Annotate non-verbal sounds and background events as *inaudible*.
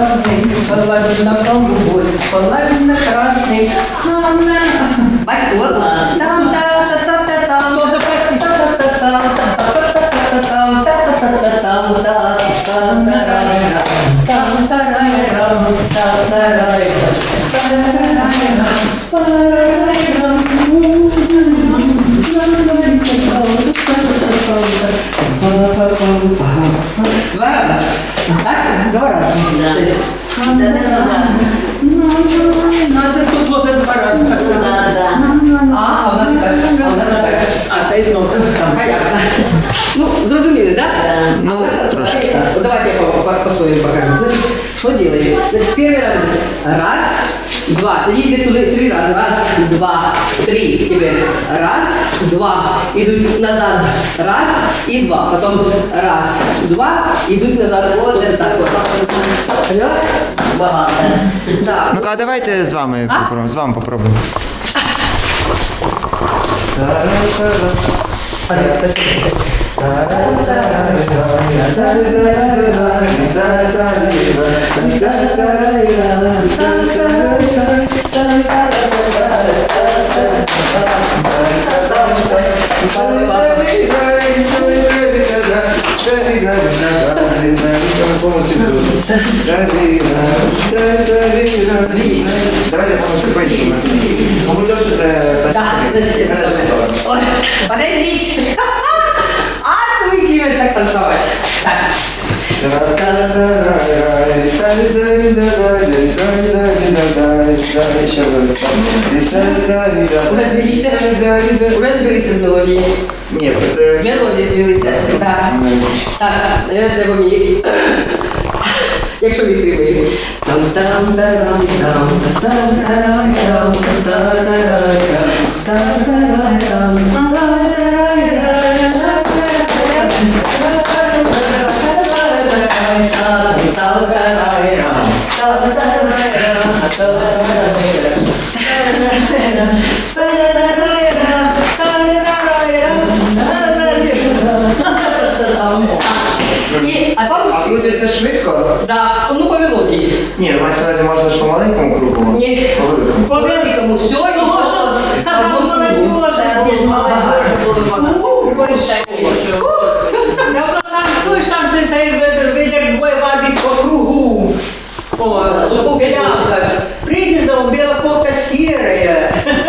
красный, половина голубой, половина красный. Бачите, от. Там, та, та, та, та, там. Тоже простите. Та, та, та, там, Два раза. Так? Два раза. Ну, это тут уже два раза. А, а у нас так. А у нас так. А, та й знову так само. Понятно. Ну, зрозуміли, так? Ну, трошки. Давайте я своим покажу. Значит, что делаем? Значит, первый раз. Раз, два. Тоді йде туди три рази. Раз, два, три. Теперь раз, два. Идут назад. Раз и два. Потом раз, два. Идут назад. Вот это так вот. Поняла? Да. Ну-ка, а давайте з вами попробуємо. З вами попробуємо. Давайте полностью поищем. Ну, вы тоже Да, значит, это самое. Ой, подождите. *laughs* А, вы так танцевать. Так. Уже сбились? Уже сбились з мелодії. Ні, просто... Мелодії збилися. Так. Так, наверное, треба мені. Якщо відтримує. Там там тарам там там тарам там там тарам там І, а А пам'ятаєте? Крутяться швидко? Да, ну по мелодії. Ні, ну, мається на увазі можна ж по маленькому кругу. Ні. По великому. По великому все йшло. Та там вона схожа, ти ж маленька була. Ух, Я вона танцюєш, танцює, та й seer jy.